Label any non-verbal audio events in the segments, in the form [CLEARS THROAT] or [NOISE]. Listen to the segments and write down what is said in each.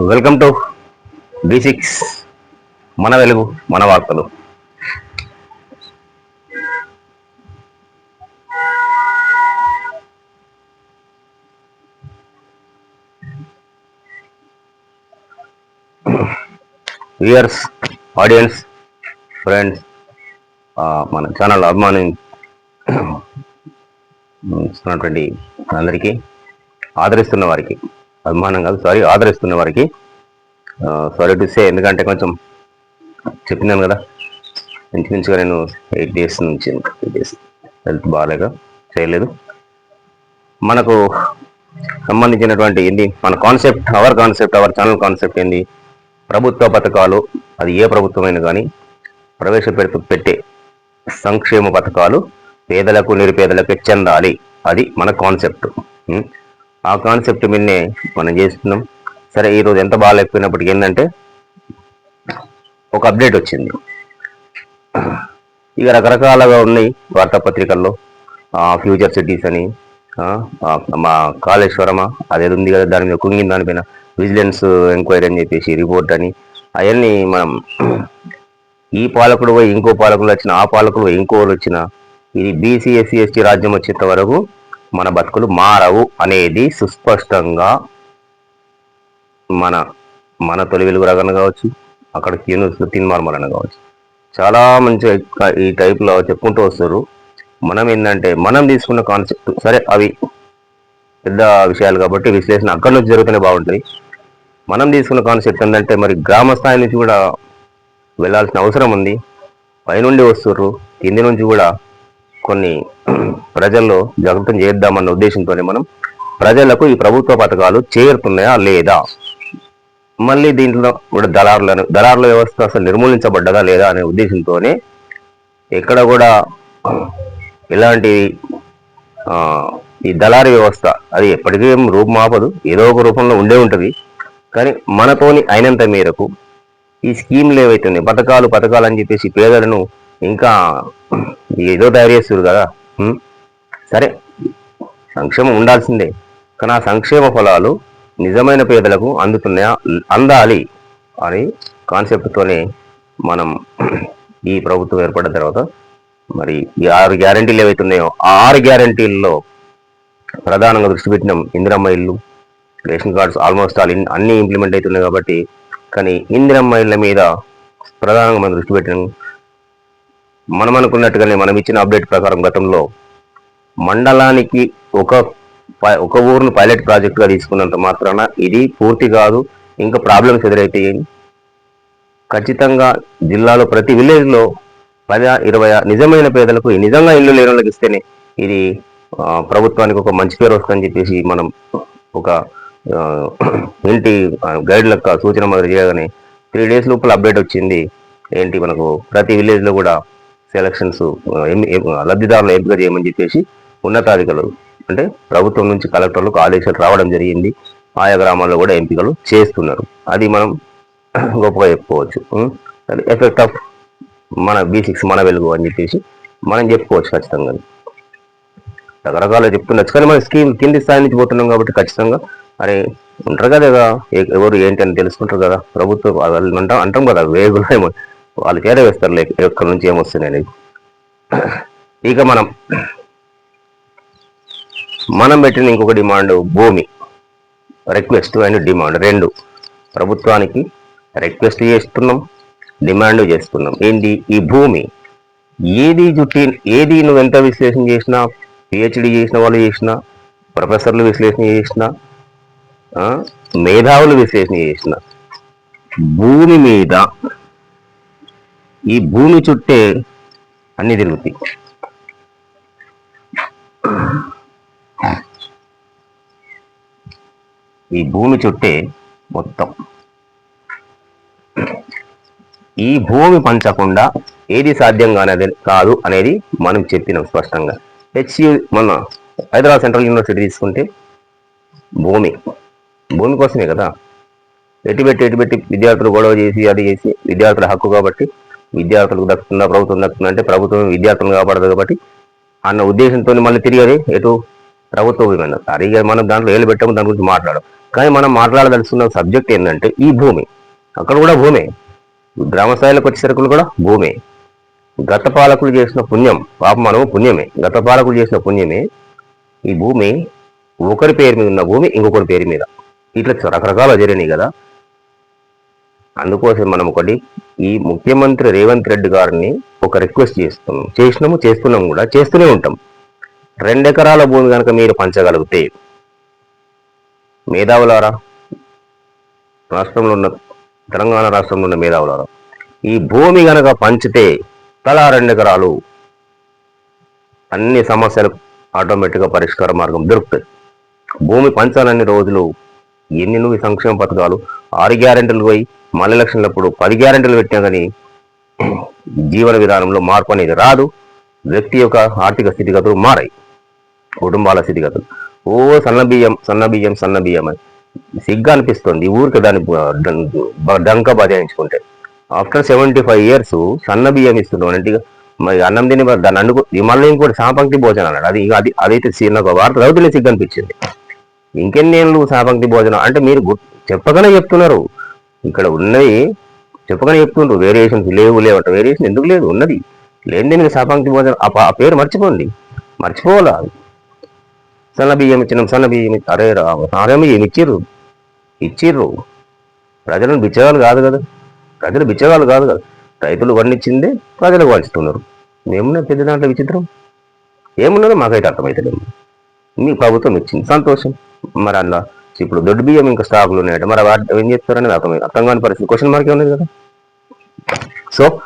Welcome to be six Mana వెలుగు మన వార్తలు. వ్యూయర్స్ ఆడియన్స్ ఫ్రెండ్స్ మన ఛానల్ అభిమాని ఇస్తున్నటువంటి అందరికీ ఆదరిస్తున్న వారికి. అభిమానం కాదు సారీ ఆదరిస్తున్న వారికి. సారీ టు సే ఎందుకంటే కొంచెం చెప్పినాను కదా ఇంచుమించుగా నేను ఎయిట్ డేస్ నుంచి ఎయిట్ డేస్ హెల్త్ బాగాలేక చేయలేదు. మనకు సంబంధించినటువంటి ఏంది మన concept our concept our channel concept ఏంది ప్రభుత్వ పథకాలు అది ఏ ప్రభుత్వమైనా కానీ ప్రవేశపెడుతూ పెట్టే సంక్షేమ పథకాలు పేదలకు నిరుపేదలకు చెందాలి. అది మన కాన్సెప్ట్ ఆ కాన్సెప్ట్ మీదనే మనం చేస్తున్నాం. సరే ఈరోజు ఎంత బాగాలేకపోయినప్పటికీ ఏంటంటే ఒక అప్డేట్ వచ్చింది. ఇక రకరకాలుగా ఉన్నాయి వార్తాపత్రికల్లో. ఫ్యూచర్ సిటీస్ అని మా కాళేశ్వరమా అదేది ఉంది కదా దాని మీద కుంగిన దానిపైన విజిలెన్స్ ఎంక్వైరీ అని చెప్పేసి రిపోర్ట్ అని అవన్నీ మనం ఈ పాలకుడు పోయి ఇంకో పాలకులు వచ్చిన ఆ పాలకుడు ఇంకోరు వచ్చిన ఇది బీసీ ఎస్సీ ఎస్టీ రాజ్యం వచ్చేంత వరకు మన బతుకులు మారవు అనేది సుస్పష్టంగా మన మన తొలి వెలుగు రగన కావచ్చు అక్కడ యూనివర్స్ తిన్మార్మలన కావచ్చు. చాలా మంచి ఈ టైప్లో చెప్పుకుంటూ వస్తారు. మనం ఏంటంటే మనం తీసుకున్న కాన్సెప్ట్ సరే అవి పెద్ద విషయాలు కాబట్టి విశ్లేషణ అక్కడి నుంచి జరుగుతూనే బాగుంటుంది మనం తీసుకున్న కాన్సెప్ట్ ఏంటంటే మరి గ్రామ స్థాయి నుంచి కూడా వెళ్ళాల్సిన అవసరం ఉంది. పైనుండి వస్తుర్రు కింది నుంచి కూడా కొన్ని ప్రజల్లో జాగృతం చేద్దామన్న ఉద్దేశంతోనే మనం ప్రజలకు ఈ ప్రభుత్వ పథకాలు చేరుతున్నాయా లేదా? మళ్ళీ దీంట్లో కూడా దళారులను దళారుల వ్యవస్థ అసలు నిర్మూలించబడ్డదా లేదా అనే ఉద్దేశంతోనే ఎక్కడ కూడా ఇలాంటి ఈ దళారి వ్యవస్థ అది ఎప్పటికీ ఏం రూపుమాపదు ఏదో ఒక రూపంలో ఉండే ఉంటుంది. కానీ మనతోని అయినంత మేరకు ఈ స్కీమ్లు ఏవైతున్నాయి పథకాలు పథకాలు అని చెప్పేసి పేదలను ఇంకా ఏదో తయారు చేస్తారు కదా. సరే సంక్షేమం ఉండాల్సిందే. కానీ ఆ సంక్షేమ ఫలాలు నిజమైన పేదలకు అందుతున్నాయా? అందాలి. అని కాన్సెప్ట్తోనే మనం ఈ ప్రభుత్వం ఏర్పడిన తర్వాత మరి ఈ ఆరు గ్యారంటీలు ఏవైతున్నాయో ఆ ఆరు గ్యారంటీల్లో ప్రధానంగా దృష్టి పెట్టినాం ఇందిరమ్మ ఇల్లు రేషన్ కార్డ్స్ ఆల్మోస్ట్ ఆల్ అన్నీ అన్ని ఇంప్లిమెంట్ అవుతున్నాయి కాబట్టి కానీ ఇందిరమ్మ ఇళ్ళ మీద ప్రధానంగా మనం దృష్టి పెట్టినాం మనం అనుకున్నట్టుగానే మనం ఇచ్చిన అప్డేట్ ప్రకారం గతంలో మండలానికి ఒక ఒక ఊరును పైలట్ ప్రాజెక్టుగా తీసుకున్నంత మాత్రాన ఇది పూర్తి కాదు ఇంకా ప్రాబ్లమ్స్ ఎదురైతాయి. ఖచ్చితంగా జిల్లాలో ప్రతి విలేజ్లో పది ఇరవై నిజమైన పేదలకు నిజంగా ఇల్లు లేని వాళ్ళకి ఇస్తేనే ఇది ప్రభుత్వానికి ఒక మంచి పేరు వస్తుందని చెప్పేసి మనం ఒక ఆ, ఇంటి గైడ్ లెక్క సూచన మొదలు చేయగానే త్రీ డేస్ లోపల అప్డేట్ వచ్చింది. ఏంటి మనకు ప్రతి విలేజ్లో కూడా సెలక్షన్స్ uh, లబ్ధిదారులు ఎంపిక చేయమని చెప్పేసి ఉన్నతాధికారులు అంటే ప్రభుత్వం నుంచి కలెక్టర్లకు ఆదేశాలు రావడం జరిగింది. ఆయా గ్రామాల్లో కూడా ఎంపికలు చేస్తున్నారు. అది మనం [CLEARS THROAT] గొప్పగా చెప్పుకోవచ్చు. ఎఫెక్ట్ ఆఫ్ మన బీ సిక్స్ మన వెలుగు అని చెప్పేసి మనం చెప్పుకోవచ్చు ఖచ్చితంగా. రకరకాల చెప్తుండొచ్చు. కానీ మనం స్కీమ్ కింది స్థాయి నుంచి పోతున్నాం కాబట్టి ఖచ్చితంగా అరే ఉంటారు కదా ఎ- ఎవరు ఏంటి అని తెలుసుకుంటారు కదా. ప్రభుత్వం వాళ్ళు అంటాం అంటాం కదా వేగులు ఏమో వాళ్ళు చేరవేస్తారు లేక ఎక్కడి నుంచి ఏమొస్తున్నాయి అనేది ఇక మనం మనం పెట్టిన ఇంకొక డిమాండ్ భూమి. రిక్వెస్ట్ అండ్ డిమాండ్ రెండు. ప్రభుత్వానికి రిక్వెస్ట్ చేస్తున్నాం డిమాండ్ చేస్తున్నాం. ఏంటి? ఈ భూమి. ఏది జుట్టి ఏది నువ్వు ఎంత విశ్లేషణ చేసినా పిహెచ్డి చేసిన వాళ్ళు చేసినా ప్రొఫెసర్లు విశ్లేషణ చేసినా మేధావులు విశ్లేషణ చేసిన భూమి మీద ఈ భూమి చుట్టే అన్ని తిరుగుతాయి. ఈ భూమి చుట్టే మొత్తం. ఈ భూమి పంచకుండా ఏది సాధ్యం కానది కాదు అనేది మనం చెప్పినాం స్పష్టంగా. హెచ్యు మొన్న హైదరాబాద్ సెంట్రల్ యూనివర్సిటీ తీసుకుంటే భూమి. భూమి కోసమే కదా. ఎటు పెట్టి ఎటు పెట్టి విద్యార్థులు గొడవ చేసి అది చేసి విద్యార్థుల హక్కు కాబట్టి విద్యార్థులకు దక్కుతుందా ప్రభుత్వం దక్కుతుందా అంటే ప్రభుత్వం విద్యార్థులను కాపాడదు కాబట్టి అన్న ఉద్దేశంతో మళ్ళీ తిరిగి ఎటు? ప్రభుత్వ భూమి అన్నారు ఇక మనం దాంట్లో ఏళ్ళు పెట్టాము దాని గురించి మాట్లాడడం కానీ మనం మాట్లాడదలుచుకున్న సబ్జెక్ట్ ఏంటంటే ఈ భూమి. అక్కడ కూడా భూమే. గ్రామ వచ్చే వచ్చేసరికి కూడా భూమే. గత పాలకులు చేసిన పుణ్యం పాప మనము పుణ్యమే. గత పాలకులు చేసిన పుణ్యమే ఈ భూమి. ఒకరి పేరు మీద ఉన్న భూమి ఇంకొకరి పేరు మీద. ఇట్లా రకరకాల జరిగినాయి కదా. అందుకోసం మనం ఒకటి ఈ ముఖ్యమంత్రి రేవంత్ రెడ్డి గారిని ఒక రిక్వెస్ట్ చేస్తున్నాం చేసినాము చేస్తున్నాం కూడా చేస్తూనే ఉంటాం. రెండెకరాల భూమి కనుక మీరు పంచగలిగితే మేధావులారా రాష్ట్రంలో ఉన్న తెలంగాణ రాష్ట్రంలో ఉన్న మేధావులారా ఈ భూమి కనుక పంచితే తలా రెండెకరాలు అన్ని సమస్యలకు ఆటోమేటిక్గా పరిష్కార మార్గం దొరుకుతుంది. భూమి పంచాలన్ని రోజులు ఎన్ని నువ్వు సంక్షేమ పథకాలు ఆరు గ్యారెంటీలు పోయి మళ్ళీ ఎలక్షన్లప్పుడు పది గ్యారెంటీలు పెట్టినా కానీ జీవన విధానంలో మార్పు అనేది రాదు. వ్యక్తి యొక్క ఆర్థిక స్థితిగతులు మారాయి. కుటుంబాల స్థితిగతులు. ఓ సన్న బియ్యం సన్న బియ్యం సన్న బియ్యం అని సిగ్గా అనిపిస్తుంది. ఊరికి దాన్ని డంక బజాయించుకుంటే. ఆఫ్టర్ సెవెంటీ ఫైవ్ ఇయర్స్ సన్న బియ్యం ఇస్తున్నాం అంటే మరి అన్నం తిని దాన్ని అనుకో మళ్ళీ ఇంకోటి సాపంక్తి భోజనం అన్నాడు. అది అది అదైతే నాకు వార్త చదివితేనే సిగ్గు అనిపించింది. ఇంకెన్ని ఏళ్ళు సాపంక్తి భోజనం? అంటే మీరు గుర్- చెప్పగానే చెప్తున్నారు. ఇక్కడ ఉన్నది చెప్పగానే చెప్తుండ్రు వేరియేషన్స్ లేవు లేవంట వేరియేషన్ ఎందుకు లేదు? ఉన్నది. లేని మీకు సాపంక్తి భోజనం? ఆ పేరు మర్చిపోండి. మర్చిపోవాలా? సన్న బియ్యం ఇచ్చినాం సన్న బియ్యం ఇచ్చి- అరే రామ ఏమి బియ్యం ఇచ్చిర్రు? ఇచ్చిర్రు. ప్రజలను బిచ్చగాలు కాదు కదా. ప్రజలు బిచ్చగాలు కాదు కదా. రైతులు పండించిందే ప్రజలకు పంచుతున్నారు మేమున్నా పెద్ద దాంట్లో విచిత్రం? ఏమున్నదో మాకైతే అర్థమవుతలేదు మీ ప్రభుత్వం ఇచ్చింది సంతోషం. మరి అలా ఇప్పుడు దొడ్డు బియ్యం ఇంకా స్టాకులు ఉన్నాయట మరి వాటి ఏం చేస్తారని అర్థం అర్థం కాని పరిస్థితి. క్వశ్చన్ మార్క్ ఉన్నది కదా? సో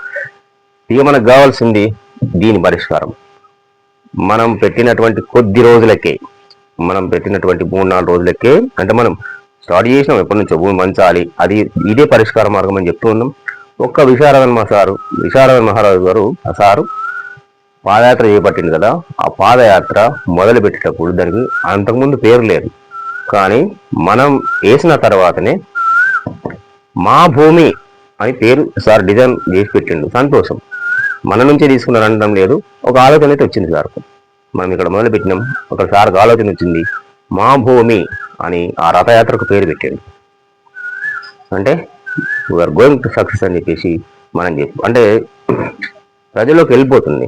ఇక మనకు కావాల్సింది దీని పరిష్కారం. మనం పెట్టినటువంటి కొద్ది రోజులకే మనం పెట్టినటువంటి మూడు నాలుగు రోజులకే అంటే మనం స్టార్ట్ చేసినాం ఎప్పటి నుంచో భూమి మంచాలి అది ఇదే పరిష్కార మార్గం అని చెప్తూ ఉన్నాం. ఒక్క విశారదన్ మా సారు విశారదన్ మహారాజు గారు ఆ సారు పాదయాత్ర చేపట్టింది కదా. ఆ పాదయాత్ర మొదలు పెట్టేటప్పుడు దానికి అంతకుముందు పేరు లేదు. కానీ మనం వేసిన తర్వాతనే మా భూమి అని పేరు సార్ డిజైన్ చేసి పెట్టిండు. సంతోషం. మన నుంచే తీసుకున్నారు అనడం లేదు. ఒక ఆలోచన అయితే వచ్చింది సార్. మనం ఇక్కడ మొదలు పెట్టినాం. ఒక సార్కి ఆలోచన వచ్చింది. మా భూమి అని ఆ రథయాత్రకు పేరు పెట్టాడు. అంటే వీఆర్ గోయింగ్ టు సక్సెస్ అని చెప్పేసి మనం చెప్పు అంటే ప్రజల్లోకి వెళ్ళిపోతుంది.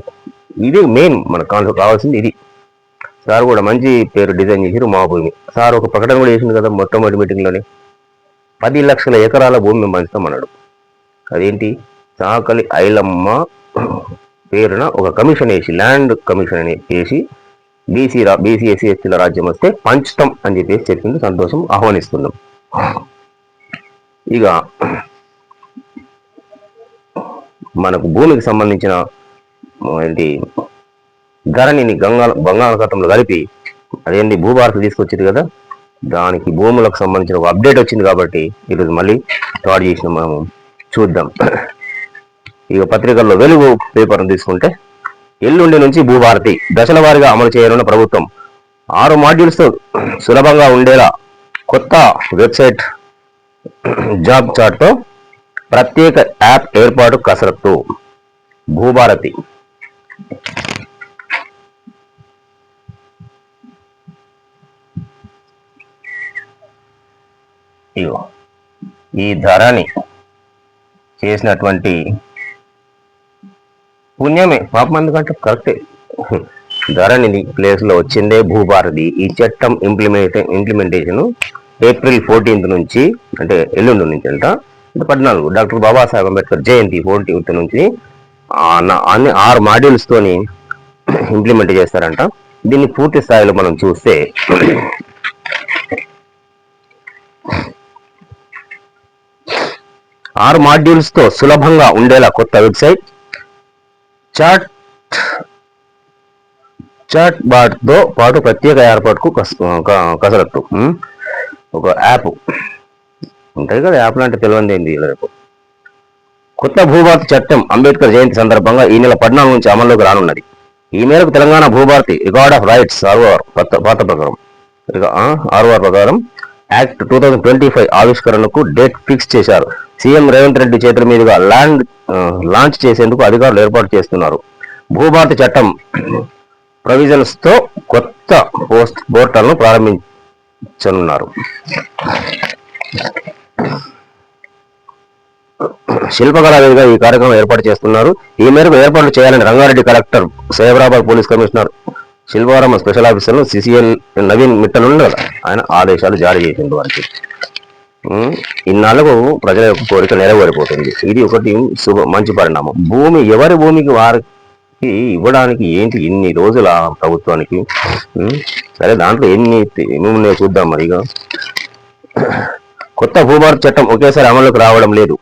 ఇది మెయిన్ మనకు కావాల్సి కావాల్సింది ఇది. సార్ కూడా మంచి పేరు డిజైన్ చేసారు మా భూమి సార్ ఒక ప్రకటన కూడా చేసింది కదా మొట్టమొదటి మీటింగ్లోనే పది లక్షల ఎకరాల భూమి మేము పంచుతామన్నాడు. అదేంటి? చాకలి ఐలమ్మ పేరున ఒక కమిషన్ వేసి ల్యాండ్ కమిషన్ అని వేసి బీసీ రా బీసీ ఎస్సీ ఎస్టీల రాజ్యం వస్తే పంచటం అని చెప్పేసి చెప్పింది సంతోషం ఆహ్వానిస్తున్నాం. ఇక మనకు భూమికి సంబంధించిన ఏంటి ధరణిని గంగా బంగాళాఖాతంలో కలిపి అదేంటి భూభారతి తీసుకొచ్చింది కదా? దానికి భూములకు సంబంధించిన ఒక అప్డేట్ వచ్చింది కాబట్టి ఈరోజు మళ్ళీ స్టార్ట్ చేసిన మనము. చూద్దాం. ఇక పత్రికల్లో వెలుగు పేపర్ను తీసుకుంటే ఎల్లుండి నుంచి భూభారతి దశల వారీగా అమలు చేయనున్న ప్రభుత్వం ఆరు మాడ్యూల్స్తో సులభంగా ఉండేలా కొత్త వెబ్సైట్ జాబ్ చార్ట్తో ప్రత్యేక యాప్ ఏర్పాటు కసరత్తు. భూభారతి ఇగో ఈ ధరని చేసినటువంటి పుణ్యమే. పాపం ఎందుకంటే కరెక్టే. ధరణి ప్లేస్లో వచ్చిందే భూభారతి. ఈ చట్టం ఇంప్లిమెంటే ఇంప్లిమెంటేషన్ ఏప్రిల్ ఫోర్టీన్త్ నుంచి అంటే ఎల్లుండి నుంచి అంట అంటే పద్నాలుగు. డాక్టర్ బాబాసాహెబ్ అంబేద్కర్ జయంతి ఫోర్టీన్త్ నుంచి అన్ని ఆరు మాడ్యూల్స్తోని ఇంప్లిమెంట్ చేస్తారంట. దీన్ని పూర్తి స్థాయిలో మనం చూస్తే ఆరు మాడ్యూల్స్తో సులభంగా ఉండేలా కొత్త వెబ్సైట్ చాట్ చాట్ బాట్తో పాటు ప్రత్యేక ఏర్పాటుకు కసరత్తు. ఒక యాప్ ఉంటుంది కదా యాప్ లాంటి తెలియంది ఏంది రేపు కొత్త భూభారతి చట్టం అంబేద్కర్ జయంతి సందర్భంగా ఈ నెల పద్నాలుగు నుంచి అమల్లోకి రానున్నది. ఈ మేరకు Telangana Bhubharati record of rights ROR పాత పాత ప్రకారం. ఆర్ఓఆర్ ప్రకారం act two thousand twenty five ఆవిష్కరణకు డేట్ ఫిక్స్ చేశారు. సీఎం రేవంత్ రెడ్డి చేతుల మీదుగా ల్యాండ్ లాంచ్ చేసేందుకు అధికారులు ఏర్పాటు చేస్తున్నారు. భూభారతి చట్టం ప్రొవిజన్స్తో కొత్త పోస్ట్ పోర్టల్ను ప్రారంభించనున్నారు. శిల్పకళా వేదిక ఈ కార్యక్రమం ఏర్పాటు చేస్తున్నారు. ఈ మేరకు ఏర్పాట్లు చేయాలని Rangareddy collector Cyberabad police commissioner Shilvaramma special officer CCL Naveen Mittal ఉండదు ఆయన ఆదేశాలు జారీ చేసింది వారికి. ఉమ్, ఇన్నాళ్ళకు ప్రజల యొక్క కోరిక నెరవేరిపోతుంది. ఇది ఒకటి శుభ మంచి పరిణామం. భూమి ఎవరి భూమికి వారికి ఇవ్వడానికి ఏంటి ఇన్ని రోజుల ప్రభుత్వానికి? సరే దాంట్లో ఎన్ని ఎన్ని చూద్దాం మరి కొత్త భూభారత చట్టం ఒకేసారి అమలులోకి రావడం లేదు.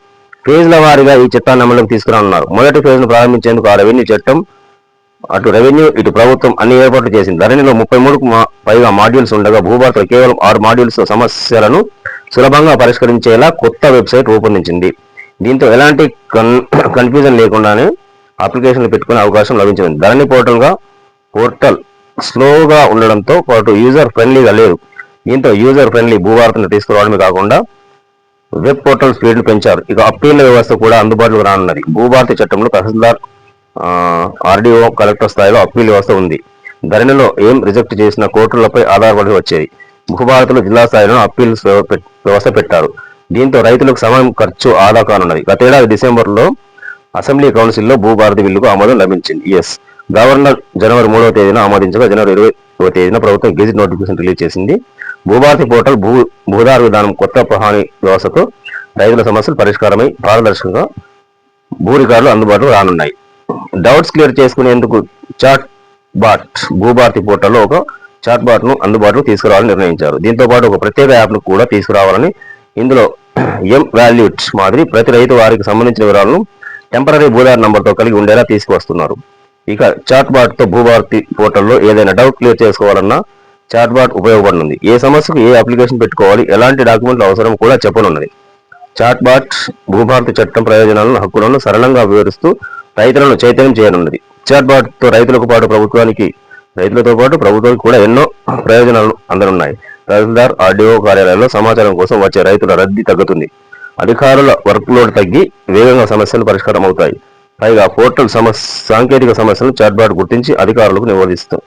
ఫేజ్ల వారీగా ఈ చట్టాన్ని అమలులోకి తీసుకురానున్నారు. మొదటి ఫేజ్ను ప్రారంభించేందుకు ఆ రెవెన్యూ చట్టం అటు రెవెన్యూ ఇటు ప్రభుత్వం అన్ని ఏర్పాట్లు చేసింది. ధరణిలో ముప్పై మూడుకు మా- పైగా మాడ్యూల్స్ ఉండగా భూభారత కేవలం ఆరు మాడ్యూల్స్ సమస్యలను సులభంగా పరిష్కరించేలా కొత్త వెబ్సైట్ రూపొందించింది. దీంతో ఎలాంటి కన్ కన్ఫ్యూజన్ లేకుండానే అప్లికేషన్లు పెట్టుకునే అవకాశం లభించింది. ధరణి పోర్టల్గా పోర్టల్ స్లోగా ఉండడంతో పాటు యూజర్ ఫ్రెండ్లీగా లేదు. దీంతో యూజర్ ఫ్రెండ్లీ భూభారతను తీసుకురావడమే కాకుండా వెబ్ పోర్టల్ స్పీడ్ను పెంచారు. ఇక అప్పీళ్ళ వ్యవస్థ కూడా అందుబాటులో రానున్నది. భూభారతి చట్టంలో తహసీల్దార్ ఆర్డీఓ కలెక్టర్ స్థాయిలో అప్పీల్ వ్యవస్థ ఉంది. ధరణిలో ఏం రిజెక్ట్ చేసిన కోర్టులపై ఆధారపడి వచ్చేది. భూభారతిలో జిల్లా స్థాయిలో అప్పీల్ వ్యవస్థ పెట్టారు. దీంతో రైతులకు సమయం ఖర్చు ఆదా కానున్నది. గతేడాది డిసెంబర్లో అసెంబ్లీ కౌన్సిల్లో భూభారతి బిల్లుకు ఆమోదం లభించింది. ఎస్. గవర్నర్ జనవరి మూడవ తేదీన ఆమోదించగా జనవరి ఇరవై తేదీన ప్రభుత్వం గెజిట్ నోటిఫికేషన్ రిలీజ్ చేసింది. భూభారతి పోర్టల్ భూ భూధార విధానం కొత్త ప్రహాని వ్యవస్థతో రైతుల సమస్యలు పరిష్కారమై పారదర్శకంగా భూ రికార్డులు అందుబాటులో రానున్నాయి. డౌట్స్ క్లియర్ చేసుకునేందుకు చాట్ బాట్ భూభారతి పోర్టల్లో ఒక చాట్ బాట్ను అందుబాటులో తీసుకురావాలని నిర్ణయించారు. దీంతో పాటు ఒక ప్రత్యేక యాప్ను కూడా తీసుకురావాలని ఇందులో ఎం వాల్యూట్ మాదిరి ప్రతి రైతు వారికి సంబంధించిన వివరాలను టెంపరీ భూదార్ నంబర్తో కలిగి ఉండేలా తీసుకువస్తున్నారు. ఇక చాట్ బాట్తో భూభారతి పోర్టల్లో ఏదైనా డౌట్ క్లియర్ చేసుకోవాలన్నా చాట్ బాట్ ఉపయోగపడనుంది ఏ సమస్యకు ఏ అప్లికేషన్ పెట్టుకోవాలి ఎలాంటి డాక్యుమెంట్లు అవసరం కూడా చెప్పనున్నది. చాట్ బాట్ భూభారతి చట్టం ప్రయోజనాలను హక్కులను సరళంగా వివరిస్తూ రైతులను చైతన్యం చేయనున్నది. చాట్తో రైతులకు పాటు ప్రభుత్వానికి రైతులతో పాటు ప్రభుత్వానికి కూడా ఎన్నో ప్రయోజనాలు అందనున్నాయి. తహసీల్దార్ ఆర్డీఓ కార్యాలయంలో సమాచారం కోసం వచ్చే రైతుల రద్దీ తగ్గుతుంది. అధికారుల వర్క్ లోడ్ తగ్గి వేగంగా సమస్యలు పరిష్కారం అవుతాయి. పైగా పోర్టల్ సమస్య సాంకేతిక సమస్యలను చాట్బాట్ గుర్తించి అధికారులకు నివేదిస్తూ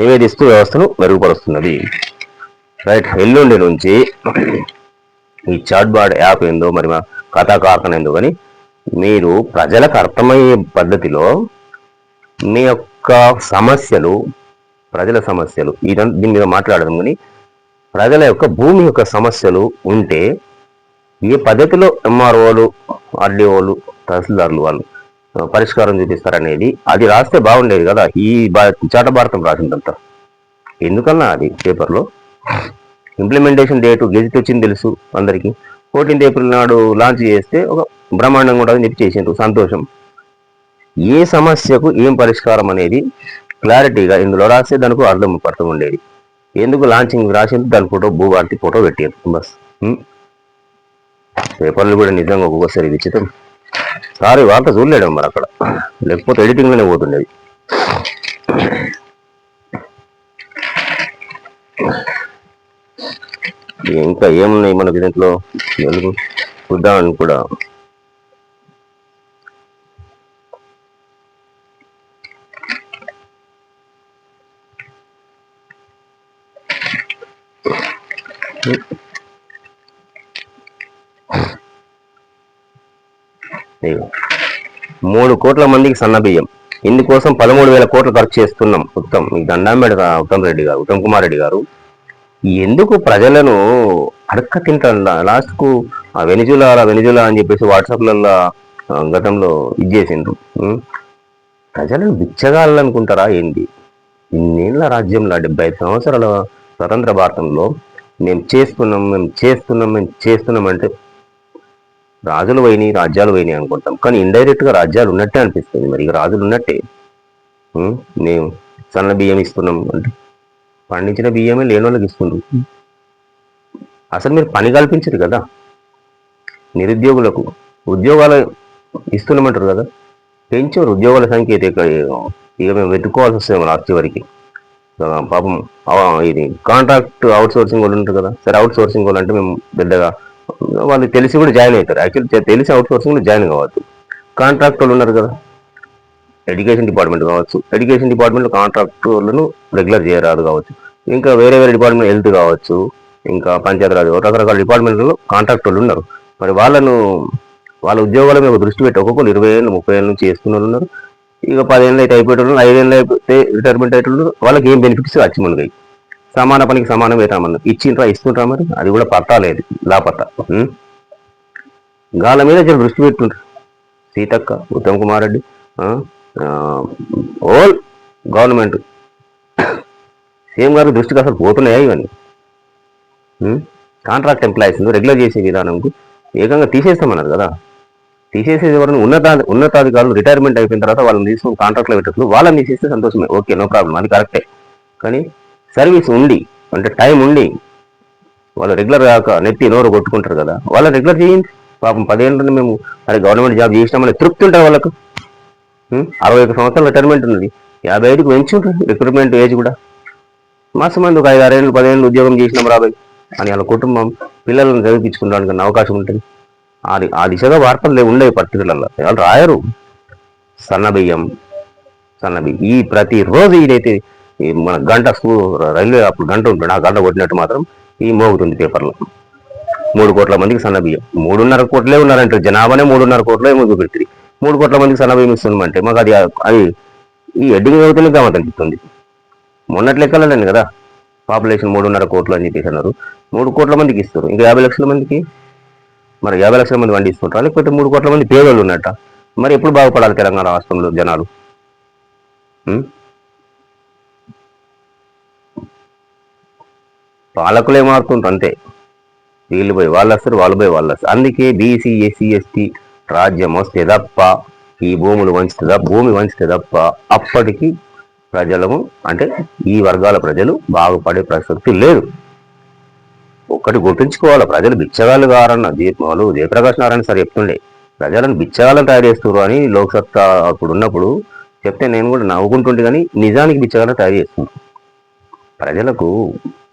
నివేదిస్తూ వ్యవస్థను మెరుగుపరుస్తున్నది. రైట్ ఎల్లుండి నుంచి ఈ చాట్బాట్ యాప్ ఏందో మరి మా కథా కార్ఖాన ఏందో కానీ మీరు ప్రజలకు అర్థమయ్యే పద్ధతిలో మీ యొక్క సమస్యలు ప్రజల సమస్యలు ఈ దీని మీద మాట్లాడడం కానీ ప్రజల యొక్క భూమి యొక్క సమస్యలు ఉంటే ఏ పద్ధతిలో ఎంఆర్ఓలు ఆర్డీఓలు తహసీల్దారులు వాళ్ళు పరిష్కారం చూపిస్తారనేది అది రాస్తే బాగుండేది కదా. ఈ చాట భారతం రాసిందంతా. ఎందుకన్నా అది పేపర్లో? ఇంప్లిమెంటేషన్ డేటు గెజిట్ వచ్చింది తెలుసు అందరికీ. ఫోర్టీన్త్ ఏప్రిల్ నాడు లాంచ్ చేస్తే ఒక బ్రహ్మాండంగా ఉంటుందని చెప్పి చేసిండ్రు. సంతోషం. ఏ సమస్యకు ఏం పరిష్కారం అనేది క్లారిటీగా ఇందులో రాస్తే దానికి అర్థం పడుతూ ఉండేది. ఎందుకు లాంచింగ్ రాసింది దాని ఫోటో భూభారతి ఫోటో పెట్టారు. బస్. పేపర్లు కూడా నిజంగా ఒక్కొక్కసారి విచిత్రం. సారీ వార్త చూడలేడు మరి అక్కడ. లేకపోతే ఎడిటింగ్ పోతుండేది. ఇంకా ఏమున్నాయి మనకి దీంట్లో? వెలుగు చూద్దామని కూడా. మూడు కోట్ల మందికి సన్న బియ్యం. ఇందుకోసం పదమూడు వేల కోట్లు ఖర్చు చేస్తున్నాం. ఉత్తమ్ మీకు దండం పెడతా ఉత్తమ్ రెడ్డి గారు ఉత్తమ్ కుమార్ రెడ్డి గారు. ఎందుకు ప్రజలను అడక్క తింటా లాస్ట్కు ఆ వెనిజులా వెనిజులా అని చెప్పేసి వాట్సాప్లలో గతంలో ఇది చేసిండ్రు. ప్రజలను బిచ్చగాలనుకుంటారా ఏంటి ఇన్నేళ్ళ రాజ్యంలో డెబ్బై ఐదు సంవత్సరాల స్వతంత్ర భారతంలో మేము చేస్తున్నాం మేము చేస్తున్నాం మేము చేస్తున్నాం అంటే రాజులు పోయినాయి రాజ్యాలు పోయినాయి అనుకుంటాం. కానీ ఇండైరెక్ట్గా రాజ్యాలు ఉన్నట్టే అనిపిస్తుంది. మరి రాజులు ఉన్నట్టే. మేము సన్న బియ్యం ఇస్తున్నాం అంటే పండించిన బియ్యమే లేని వాళ్ళకి ఇస్తుండ్రు. అసలు మీరు పని కల్పించరు కదా. నిరుద్యోగులకు ఉద్యోగాలు ఇస్తున్నామంటారు కదా. పెంచారు ఉద్యోగాల సంఖ్య అయితే ఇక మేము వెతుక్కోవాల్సి వస్తుంది చివరికి ఆ, పాపం ఇది కాంట్రాక్ట్ అవుట్ సోర్సింగ్ వాళ్ళు ఉంటారు కదా. సరే అవుట్ సోర్సింగ్ వాళ్ళు అంటే మేము పెద్దగా వాళ్ళు తెలిసి కూడా జాయిన్ అవుతారు. యాక్చువల్లీ తెలిసి అవుట్ సోర్సింగ్ జాయిన్ కావచ్చు కాంట్రాక్ట్ వాళ్ళు ఉన్నారు కదా. ఎడ్యుకేషన్ డిపార్ట్మెంట్ కావచ్చు. ఎడ్యుకేషన్ డిపార్ట్మెంట్ కాంట్రాక్టర్లను రెగ్యులర్ చేయరాదు కావచ్చు. ఇంకా వేరే వేరే డిపార్ట్మెంట్ హెల్త్ కావచ్చు ఇంకా పంచాయతీరాజ్ రకరకాల డిపార్ట్మెంట్లో కాంట్రాక్టర్లు ఉన్నారు. మరి వాళ్ళను వాళ్ళ ఉద్యోగాల మీద దృష్టి పెట్టి ఒక్కొక్కరు ఇరవై ఏళ్ళు ముప్పై ఏళ్ళ నుంచి చేసుకున్న వాళ్ళు ఉన్నారు. ఇక పదేళ్ళు అయితే అయిపోయేటోళ్ళు ఐదేళ్ళు అయిపోతే రిటైర్మెంట్ అయ్యేటోళ్ళు వాళ్ళకి ఏం బెనిఫిట్స్ వచ్చి మనకి సమాన పనికి సమానం వేతామన్నారు ఇచ్చిండ్రా ఇస్తుంటారా మరి? అది కూడా పట్టా లేదు లాపట్ట. గాల మీద దృష్టి పెట్టుండ్రు Seethakka Uttam Kumar Reddy whole government. CM గారి దృష్టికి అసలు పోతున్నాయా ఇవన్నీ? కాంట్రాక్ట్ ఎంప్లాయీస్ రెగ్యులర్ చేసే విధానంకు ఏకంగా తీసేస్తామన్నారు కదా. తీసేసేది ఎవరైనా ఉన్నత ఉన్నతాధికారులు రిటైర్మెంట్ అయిపోయిన తర్వాత వాళ్ళని తీసుకుని కాంట్రాక్ట్లో పెట్టచ్చు వాళ్ళని తీసేస్తే సంతోషమే. ఓకే నో ప్రాబ్లం అది కరెక్టే. కానీ సర్వీస్ ఉండి అంటే టైం ఉండి వాళ్ళు రెగ్యులర్ కాక నెత్తి నోరు కొట్టుకుంటారు కదా. వాళ్ళని రెగ్యులర్ చేయండి. పాపం పదేళ్ళని మేము మరి గవర్నమెంట్ జాబ్ చేసినామని తృప్తి ఉంటారు వాళ్ళకు? అరవై ఒక సంవత్సరాలు రిటైర్మెంట్ ఉన్నది. యాభై ఐదుకి పెంచి రిక్రూట్మెంట్ ఏజ్ కూడా. మాసం మంది ఒక ఐదు ఆరేళ్ళు పదేళ్ళు ఉద్యోగం చేసినాం రాబాయ్ అని వాళ్ళ కుటుంబం పిల్లలను చదివించుకోవడానికి అవకాశం ఉంటుంది. అది ఆ దిశగా వార్తలు లేవు ఉండేవి పత్రికలలో వాళ్ళు రాయరు. సన్నబియ్యం సన్నబియ్యం ఈ ప్రతిరోజు ఇదైతే ఈ మన గంట స్కూల్ రైల్వే అప్పుడు గంట ఉంటుంది. ఆ గంట కొట్టినట్టు మాత్రం ఈ మోగుతుంది పేపర్లో. మూడు కోట్ల మందికి సన్నబియ్యం మూడున్నర కోట్లే ఉన్నారంటారు జనాభానే మూడున్నర కోట్లే ఏమో చూపెడుతుంది మూడు కోట్ల మందికి సన్నబియ్యం ఇస్తున్నామంటే మాకు అది అది ఈ ఎడ్డింగ్ అవుతుంది గమత అనిపిస్తుంది మొన్నటి లెక్కలేను కదా పాపులేషన్ మూడున్నర కోట్లు అని చెప్పేసి అన్నారు. మూడు కోట్ల మందికి ఇస్తారు ఇంకా యాభై లక్షల మందికి? మరి యాభై లక్షల మంది వండి ఇస్తుంటారు? లేకపోతే మూడు కోట్ల మంది పేదోళ్ళు ఉన్నట్ట? మరి ఎప్పుడు బాగుపడాలి తెలంగాణ రాష్ట్రంలో జనాలు? పాలకులే మారుతుంటారు అంతే. వీళ్ళు పోయి వాళ్ళు వస్తారు వాళ్ళు పోయి వాళ్ళు వస్తారు అందుకే బీసీ ఎస్సీ ఎస్టీ రాజ్యం వస్తే తప్ప ఈ భూములు వంచితే తప్ప భూమి వంచితే తప్ప అప్పటికి ప్రజలము అంటే ఈ వర్గాల ప్రజలు బాగుపడే ప్రసక్తి లేదు. ఒక్కటి గుర్తుంచుకోవాలి ప్రజలు బిచ్చగాళ్ళు కారన్న దీపాలు జయప్రకాష్ నారాయణ సార్ చెప్తుండే ప్రజలను బిచ్చగాళ్ళని తయారు చేస్తున్నారు అని లోక్సత్తా అప్పుడు ఉన్నప్పుడు చెప్తే నేను కూడా నవ్వుకుంటుండే కానీ నిజానికి బిచ్చగాళ్ళని తయారు చేస్తున్నాను ప్రజలకు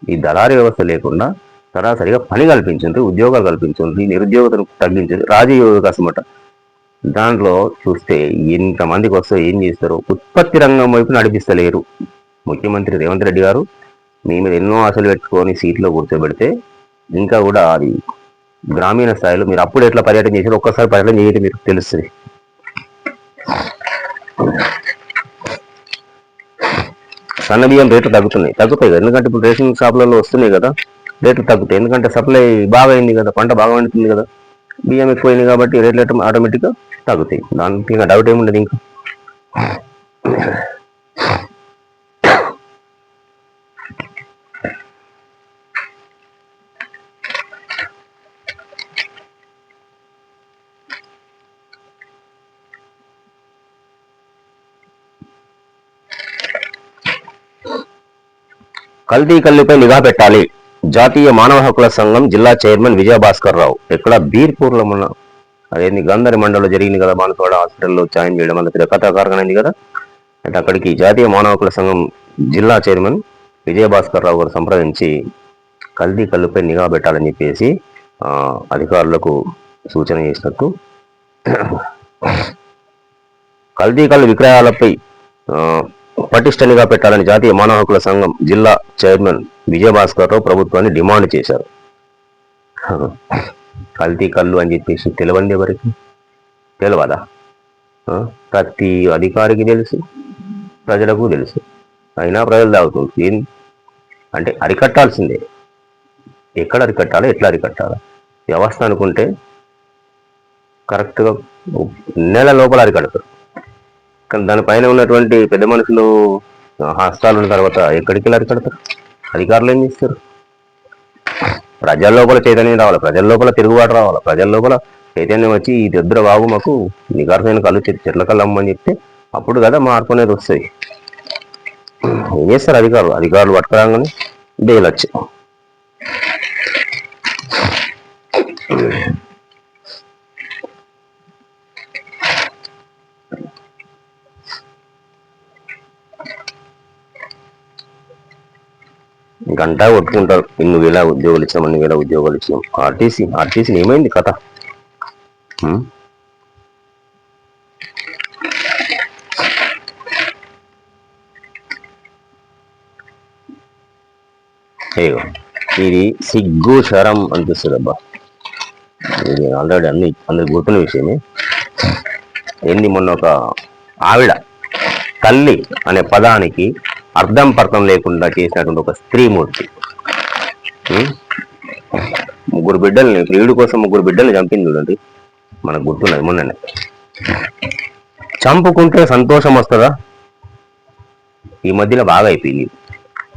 ఈ దళారీ వ్యవస్థ లేకుండా సరాసరిగా పని కల్పించండి ఉద్యోగాలు కల్పించండి నిరుద్యోగతను తగ్గించండి రాజయోగ అన్నమాట దాంట్లో చూస్తే ఎంతమందికి వస్తే ఏం చేస్తారు? ఉత్పత్తి రంగం వైపు నడిపిస్తలేరు. ముఖ్యమంత్రి రేవంత్ రెడ్డి గారు మీ మీద ఎన్నో ఆశలు పెట్టుకొని సీట్లో కూర్చోబెడితే ఇంకా కూడా అది గ్రామీణ స్థాయిలో మీరు అప్పుడు ఎట్లా పర్యటన చేశారు ఒక్కసారి పర్యటన చేయటం మీకు తెలుస్తుంది సన్న బియ్యం రేట్లు తగ్గుతున్నాయి. తగ్గుతాయి కదా. ఎందుకంటే ఇప్పుడు రేషన్ షాపులలో వస్తున్నాయి కదా. రేట్లు తగ్గుతాయి. ఎందుకంటే సప్లై బాగా అయింది కదా పంట బాగా పండుతుంది కదా. బియ్యం ఎక్కువైంది కాబట్టి రేట్లు ఆటోమేటిక్గా తగ్గుతాయి. దానికి ఇంకా డౌట్ ఏముండదు ఇంకా. కల్తీ కల్లుపై నిఘా పెట్టాలి. జాతీయ మానవ హక్కుల సంఘం జిల్లా చైర్మన్ విజయభాస్కర్ రావు. ఇక్కడ బీర్పూర్లో ఉన్న అదేంది గంధరి మండలంలో జరిగింది కదా మానసవాడ హాస్పిటల్లో జాయిన్ చేయడం అన్న పెద్ద కథా కారణమైంది కదా. అంటే అక్కడికి జాతీయ మానవ హక్కుల సంఘం జిల్లా చైర్మన్ విజయభాస్కర్ రావు గారు సంప్రదించి కల్దీ కళ్ళుపై నిఘా పెట్టాలని చెప్పేసి అధికారులకు సూచన చేసినట్టు కల్దీ కళ్ళు విక్రయాలపై పటిష్టనిగా పెట్టాలని జాతీయ మానవ హక్కుల సంఘం జిల్లా చైర్మన్ విజయభాస్కర్ ప్రభుత్వాన్ని డిమాండ్ చేశారు. కల్తీ కళ్ళు అని చెప్పేసి తెలవండి ఎవరికి? తెలవదా ప్రతి అధికారికి తెలుసు ప్రజలకు తెలుసు. అయినా ప్రజలు తాగుతుంది ఏం? అంటే అరికట్టాల్సిందే. ఎక్కడ అరికట్టాలో ఎట్లా అరికట్టాలా? వ్యవస్థ అనుకుంటే కరెక్ట్గా నెల లోపల అరికడతారు. కానీ దానిపైన ఉన్నటువంటి పెద్ద మనుషులు హాస్టల్ ఉన్న తర్వాత ఎక్కడికి వెళ్ళి అరికడతారు అధికారులు ఏం చేస్తారు? ప్రజల లోపల చైతన్యం రావాలి ప్రజల లోపల తిరుగుబాటు రావాలి ప్రజల లోపల చైతన్యం వచ్చి ఈ దగ్గర బాబు మాకు నిగారమైన కళ్ళు చె- చెట్ల కళ్ళు అమ్మని చెప్తే అప్పుడు కదా మార్పు అనేది వస్తుంది. ఏం చేస్తారు అధికారులు? అధికారులు పట్టుకురాగానే బెయిలొచ్చు గంట కొట్టుకుంటారు. ఇన్ని వేల ఉద్యోగాలు ఇచ్చాం అన్ని వేల ఉద్యోగాలు ఇచ్చాం. ఆర్టీసీ ఆర్టీసీ ఏమైంది కథ? ఉం? ఇది సిగ్గు శరం అనిపిస్తుంది అబ్బా. ఇది ఆల్రెడీ అన్ని అందరికి గుర్తున్న విషయమే. ఏంది మొన్న ఒక ఆవిడ తల్లి అనే పదానికి అర్థం పర్థం లేకుండా చేసినటువంటి ఒక స్త్రీమూర్తి మూర్తి. ముగ్గురు బిడ్డల్ని ప్రియుడి కోసం ముగ్గురు బిడ్డల్ని చంపింది చూడండి. మనకు గుర్తున్నది మొన్ననే. చంపుకుంటే సంతోషం వస్తుందా? ఈ మధ్యలో బాగా అయిపోయింది.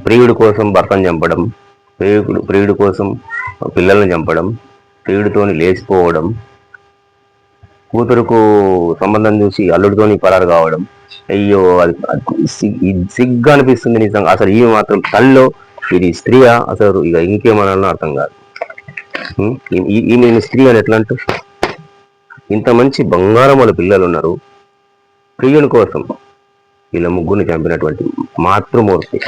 ప్రియుడి కోసం భర్తను చంపడం ప్రియుడు ప్రియుడి కోసం పిల్లల్ని చంపడం ప్రియుడితోని లేచిపోవడం కూతురుకు సంబంధం చూసి అల్లుడితోని పరారు కావడం అయ్యో అది సిగ్- ఇది సిగ్గు అనిపిస్తుంది నిజంగా. అసలు ఈ మాత్రం తల్లో ఇది స్త్రీయా? అసలు ఇక ఇంకేమన్నా అర్థం కాదు. ఈ- ఈ- ఈమె స్త్రీ అని ఎట్లా అంటూ ఇంత మంచి బంగారం వాళ్ళ పిల్లలు ఉన్నారు. ప్రియుని కోసం వీళ్ళ ముగ్గురిని చంపినటువంటి మాతృమూర్తి.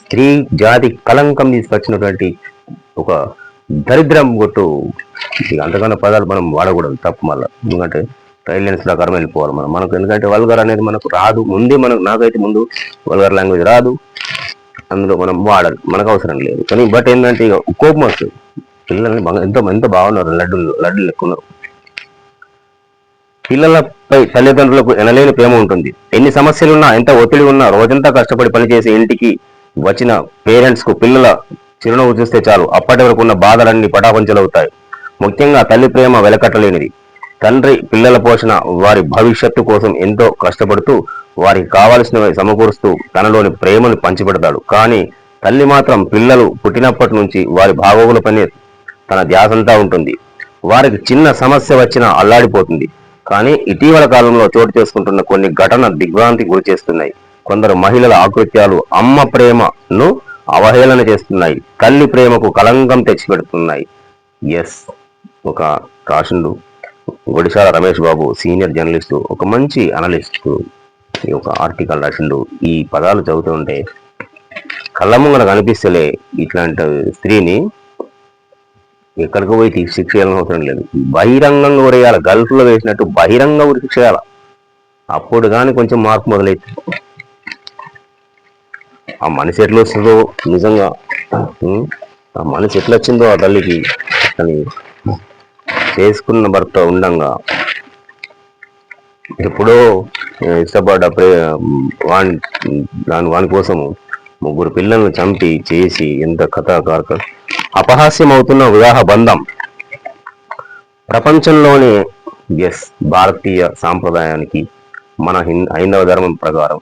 స్త్రీ జాతి కలంకం తీసుకొచ్చినటువంటి ఒక దరిద్రం కొట్టు ఇక అంతకన్నా పదాలు మనం వాడకూడదు తప్పు మళ్ళీ. ఎందుకంటే గైడ్లైన్స్ ప్రకారం వెళ్ళిపోవాలి మనం. మనకు ఎందుకంటే వల్గర్ అనేది మనకు రాదు. ముందే మనకు నాకైతే ముందు వల్గర్ లాంగ్వేజ్ రాదు. అందులో మనం వాడాలి మనకు అవసరం లేదు. కానీ బట్ ఏంటంటే ఇక కోపం వస్తుంది. పిల్లల్ని ఎంతో ఎంత బాగున్నారు. లడ్డులు లడ్డులు ఎక్కువ ఉన్నారు పిల్లలపై తల్లిదండ్రులకు ఎనలేని ప్రేమ ఉంటుంది. ఎన్ని సమస్యలున్నా ఎంత ఒత్తిడి ఉన్నా రోజంతా కష్టపడి పనిచేసి ఇంటికి వచ్చిన పేరెంట్స్కు పిల్లల చిరునవ్వు చూస్తే చాలు. అప్పటి వరకు ఉన్న బాధలన్నీ పటాపంచలవుతాయి. ముఖ్యంగా తల్లి ప్రేమ వెలకట్టలేనిది. తండ్రి పిల్లల పోషణ వారి భవిష్యత్తు కోసం ఎంతో కష్టపడుతూ వారికి కావలసినవి సమకూరుస్తూ తనలోని ప్రేమను పంచిపెడతాడు. కానీ తల్లి మాత్రం పిల్లలు పుట్టినప్పటి నుంచి వారి బాగోగులపైనే తన ధ్యాసంతా ఉంటుంది. వారికి చిన్న సమస్య వచ్చినా అల్లాడిపోతుంది. కానీ ఇటీవల కాలంలో చోటు చేసుకుంటున్న కొన్ని ఘటన దిగ్భ్రాంతి గురి చేస్తున్నాయి. కొందరు మహిళల ఆకృత్యాలు అమ్మ ప్రేమను అవహేళన చేస్తున్నాయి. తల్లి ప్రేమకు కలంకం తెచ్చిపెడుతున్నాయి. ఎస్. ఒక రాషుండు ఒడిశాల రమేష్ బాబు సీనియర్ జర్నలిస్టు ఒక మంచి అనలిస్ట్ ఈ ఒక ఆర్టికల్ రాసిండు. ఈ పదాలు చదువుతుంటే కళ్ళ ముంగల కనిపిస్తలే ఇట్లాంటి స్త్రీని. ఎక్కడికి పోయి తీసి శిక్ష చేయాలని అవసరం లేదు. బహిరంగంగా ఉరేయాలి గల్ఫ్లో వేసినట్టు బహిరంగ ఉరి శిక్ష చేయాలి అప్పుడు కానీ కొంచెం మార్పు మొదలైతే ఆ మనిషి ఎట్లా వస్తుందో నిజంగా ఆ మనిషి ఎట్లా వచ్చిందో ఆ తల్లికి అని చేసుకున్న భర్త ఉండంగా. ఎప్పుడో ఇష్టపడ్డ ప్రే వాని దాని వాని కోసము ముగ్గురు పిల్లల్ని చంపి చేసి ఎంత కథాకారక అపహాస్యం అవుతున్న వివాహ బంధం. ప్రపంచంలోని ఎస్ భారతీయ సాంప్రదాయానికి మన హిం- హైందవ ధర్మం ప్రకారం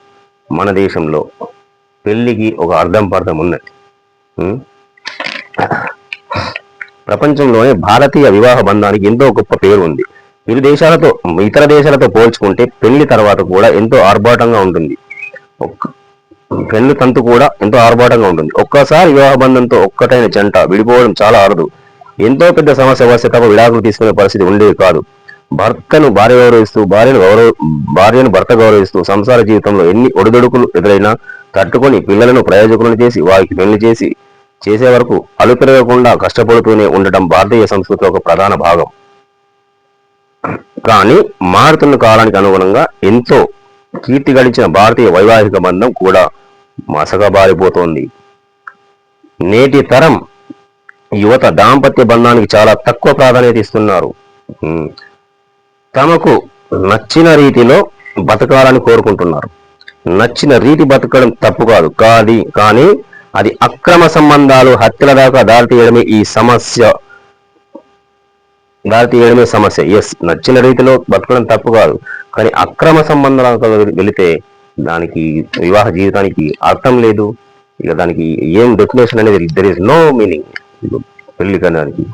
మన దేశంలో పెళ్ళికి ఒక అర్థం పర్థం ఉన్నది. ప్రపంచంలోనే భారతీయ వివాహ బంధానికి ఎంతో గొప్ప పేరు ఉంది ఇరు దేశాలతో ఇతర దేశాలతో పోల్చుకుంటే పెళ్ళి తర్వాత కూడా ఎంతో ఆర్భాటంగా ఉంటుంది. పెళ్ళి తంతు కూడా ఎంతో ఆర్భాటంగా ఉంటుంది. ఒక్కసారి వివాహ బంధంతో ఒక్కటైన జంట విడిపోవడం చాలా అరుదు. ఎంతో పెద్ద సమస్య వస్తే తప్ప విడాకులు తీసుకునే పరిస్థితి ఉండేది కాదు. భర్తను భార్య గౌరవిస్తూ భార్యను గౌరవ భార్యను భర్త గౌరవిస్తూ సంసార జీవితంలో ఎన్ని ఒడిదొడుకులు ఎదురైనా తట్టుకొని పిల్లలను ప్రయోజకులను చేసి వారికి పెళ్ళి చేసి చేసే వరకు అలుపెరగకుండా కష్టపడుతూనే ఉండటం భారతీయ సంస్కృతి ఒక ప్రధాన భాగం. కానీ మారుతున్న కాలానికి అనుగుణంగా ఎంతో కీర్తి గడించిన భారతీయ వైవాహిక బంధం కూడా మసకబారిపోతోంది. నేటి తరం యువత దాంపత్య బంధానికి చాలా తక్కువ ప్రాధాన్యత ఇస్తున్నారు. తమకు నచ్చిన రీతిలో బతకాలని కోరుకుంటున్నారు. నచ్చిన రీతి బతకడం తప్పు కాదు. కాది కానీ అది అక్రమ సంబంధాలు హత్యల దాకా దారితీయడమే ఈ సమస్య. దారితీయడమే సమస్య. ఎస్ నచ్చిన రీతిలో బతకడం తప్పు కాదు. కానీ అక్రమ సంబంధాలకు వెళితే దానికి వివాహ జీవితానికి అర్థం లేదు. ఇక దానికి ఏం డెఫినేషన్ అనేది దెర్ ఇస్ నో మీనింగ్ పెళ్ళి కనడానికి.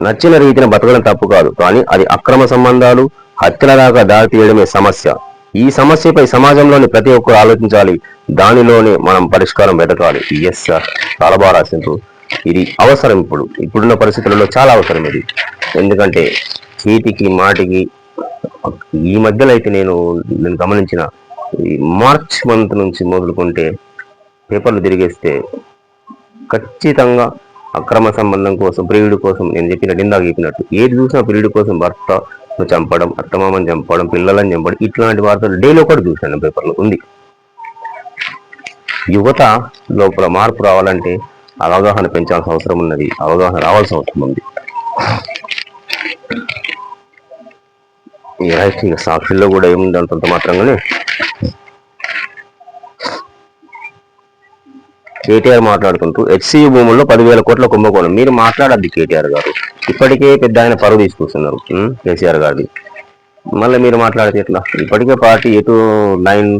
నచ్చిన రీతిని బతకడం తప్పు కాదు. కానీ అది అక్రమ సంబంధాలు హత్యల దాకా దారి తీయడమే సమస్య. ఈ సమస్యపై సమాజంలోని ప్రతి ఒక్కరు ఆలోచించాలి. దానిలోనే మనం పరిష్కారం వెతకాలి. ఎస్ సార్ చాలా బాగా రాసిండ్రు. ఇది అవసరం ఇప్పుడు. ఇప్పుడున్న పరిస్థితులలో చాలా అవసరం ఇది. ఎందుకంటే చేతికి మాటికి ఈ మధ్యలో అయితే నేను నేను గమనించిన ఈ మార్చ్ మంత్ నుంచి మొదలుకుంటే పేపర్లు తిరిగేస్తే ఖచ్చితంగా అక్రమ సంబంధం కోసం ప్రియుడి కోసం నేను చెప్పినట్టు ఇందాక చెప్పినట్టు ఏది చూసినా ప్రియుడి కోసం భర్త చంపడం అత్తమామని చంపడం పిల్లలను చంపడం ఇట్లాంటి వార్తలు డైలీ ఒకటి చూశాను పేపర్లో ఉంది. యువత లోపల మార్పు రావాలంటే అవగాహన పెంచాల్సిన అవసరం ఉన్నది అవగాహన రావాల్సిన అవసరం ఉంది. ఇక సాక్షుల్లో కూడా ఏముంది అంతంత మాత్రంగానే కేటీఆర్ మాట్లాడుకుంటూ హెచ్సీ భూముల్లో పదివేల కోట్ల కుంభకోణం. మీరు మాట్లాడద్ది కేటీఆర్ గారు. ఇప్పటికే పెద్ద ఆయన పరువు తీసుకొస్తున్నారు కేసీఆర్ గారిది. మళ్ళీ మీరు మాట్లాడితే ఎట్లా? ఇప్పటికే పార్టీ ఎటు లైన్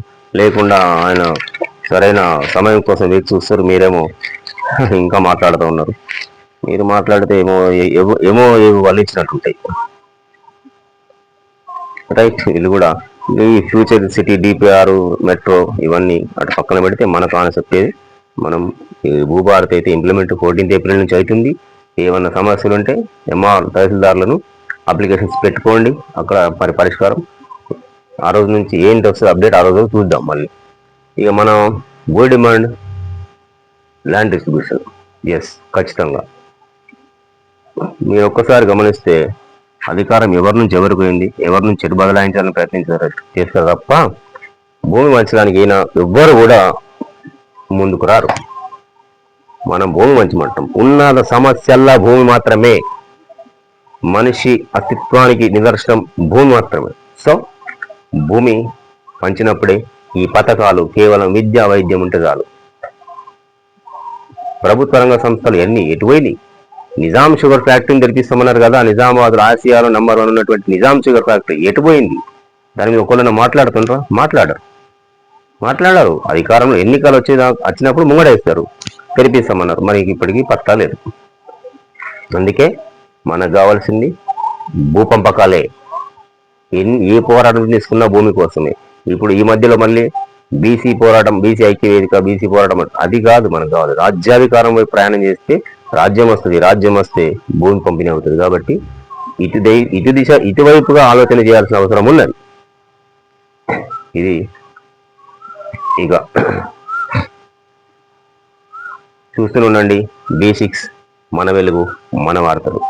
లేకుండా ఆయన సరైన సమయం కోసం వేచి చూస్తారు మీరేమో ఇంకా మాట్లాడుతూ ఉన్నారు. మీరు మాట్లాడితే ఏమో ఏమో ఏమో వల్లించినట్టుంటాయి. రైట్ ఇది కూడా ఈ ఫ్యూచర్ సిటీ డిపిఆర్ మెట్రో ఇవన్నీ అటు పక్కన పెడితే మన కాన్సెప్ట్ ఏది? మనం ఈ భూభారత్ అయితే ఇంప్లిమెంట్ ఫోర్టీన్త్ ఏప్రిల్ నుంచి అవుతుంది ఏమన్నా సమస్యలు ఉంటే ఎంఆర్ తహసీల్దారులను అప్లికేషన్స్ పెట్టుకోండి. అక్కడ మరి పరిష్కారం. ఆ రోజు నుంచి ఏంటి వస్తుంది అప్డేట్ ఆ రోజు చూద్దాం మళ్ళీ. ఇక మనం gold demand land distribution yes ఖచ్చితంగా. మీరు ఒక్కసారి గమనిస్తే అధికారం ఎవరి నుంచి ఎవరికి పోయింది? ఎవరి నుంచి చెడు బదలాయించాలని ప్రయత్నించారు? చేస్తారు తప్ప భూమి మంచడానికి అయినా ఎవ్వరు కూడా ముందుకు రారు. మనం భూమి మంచి మంటాం ఉన్నత సమస్యల్లా భూమి మాత్రమే. మనిషి అస్తిత్వానికి నిదర్శనం భూమి మాత్రమే. సో భూమి పంచినప్పుడే ఈ పథకాలు కేవలం విద్యా వైద్యం ఉంటే చాలు. ప్రభుత్వ రంగ సంస్థలు ఎన్ని? ఎటువైనాయి నిజాం షుగర్ ఫ్యాక్టరీని తెరిపిస్తామన్నారు కదా నిజామాబాద్ ఆసియాలో నంబర్ వన్ ఉన్నటువంటి నిజాం షుగర్ ఫ్యాక్టరీ. ఎటుపోయింది దాని మీద ఒకళ్ళన మాట్లాడుతుండ్రా? మాట్లాడరు. మాట్లాడారు. అధికారంలో ఎన్నికలు వచ్చే వచ్చినప్పుడు ముంగడేస్తారు తెరిపిస్తామన్నారు మరి ఇప్పటికీ పత్తా లేదు. అందుకే మనకు కావాల్సింది భూపంపకాలే ఎన్ని ఏ పోరాటం తీసుకున్నా భూమి కోసమే. ఇప్పుడు ఈ మధ్యలో మళ్ళీ బీసీ పోరాటం బీసీ ఐక్య వేదిక బీసీ పోరాటం అది కాదు మనకు కావాలి. రాజ్యాధికారం వైపు ప్రయాణం చేస్తే రాజ్యం వస్తుంది రాజ్యం వస్తే భూమి పంపిణీ అవుతుంది. కాబట్టి ఇటు దై ఇటు దిశ ఇటువైపుగా ఆలోచన చేయాల్సిన అవసరం ఉన్నది. ఇది ఇక చూస్తూనే ఉండండి బేసిక్స్ మన వెలుగు మన వార్తలు.